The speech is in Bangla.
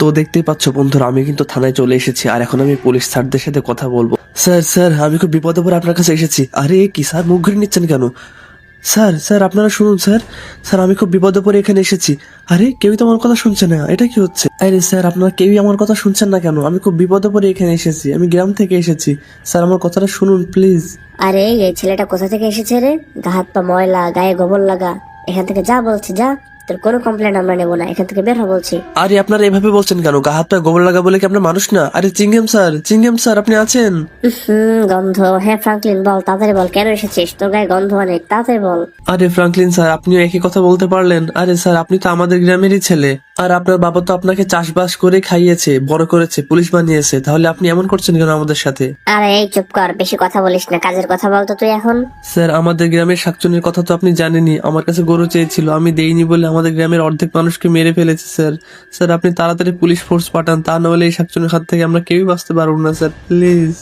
তো দেখতেই পাচ্ছ বন্ধুরা, আমি কিন্তু থানায় চলে এসেছি আর এখন আমি পুলিশ স্যারদের সাথে কথা বলব। স্যার স্যার, আমি খুব বিপদে পড়ে আপনার কাছে এসেছি। আরে কি স্যার, মুখ ঘুরে নিচ্ছেন কেন? স্যার স্যার, আপনারা শুনুন, স্যার। স্যার, আমি খুব বিপদে পড়ে এখানে এসেছি। আরে, কেউই তো আমার কথা শুনছে না, এটা কি হচ্ছে? আরে, স্যার, আপনারা কেউই আমার কথা শুনছেন না কেন? আমি খুব বিপদে পড়ে এখানে এসেছি, আমি গ্রাম থেকে এসেছি। স্যার, আমার কথাটা শুনুন, প্লিজ। আরে, এই ছেলেটা কোথা থেকে এসেছে রে? গা হাত পা ময়লা, গায়ে গোবর লাগা। এখান থেকে যা বলছি, যা। তোর কোনো কমপ্লেন আমরা নেব না এখান থেকে বের হ বলছি। আরে আপনারা এভাবে বলছেন কেন? গা হাত গোবর লাগা বলে কি আপনার মানুষ না? আরে চিংগেম স্যার চিংগেম স্যার আপনি আছেন? হুম গন্ধ। হ্যাঁ ফ্রাঙ্কলিন বল তাড়াতাড়ি বল কেন এসেছিস? তোর গায়ে গন্ধ অনেক তাড়াতাড়ি বল। আরে ফ্রাঙ্কলিন স্যার আপনিও একই কথা বলতে পারলেন। আরে স্যার আপনি তো আমাদের গ্রামেরই ছেলে। আর আপনার বাবা তো আপনাকে চাষবাস করে খাইয়েছে বড় করেছে পুলিশ বানিয়েছে। তাহলে আপনি এমন করছেন কেন আমাদের সাথে? আরে এই চুপ কর বেশি কথা বলিস না কাজের কথা বল তো তুই এখন। স্যার আমাদের গ্রামের শাকচুনির কথা তো আপনি জানেনই। আমার কাছে গরু চেয়েছিল আমি দেইনি বলে আমাদের গ্রামের অর্ধেক মানুষকে মেরে ফেলেছে, স্যার। স্যার, আপনি তাড়াতাড়ি পুলিশ ফোর্স পাঠান, তা নাহলে এই শাকচুনির হাত থেকে আমরা কেউই বাঁচতে পারব না, স্যার। প্লিজ।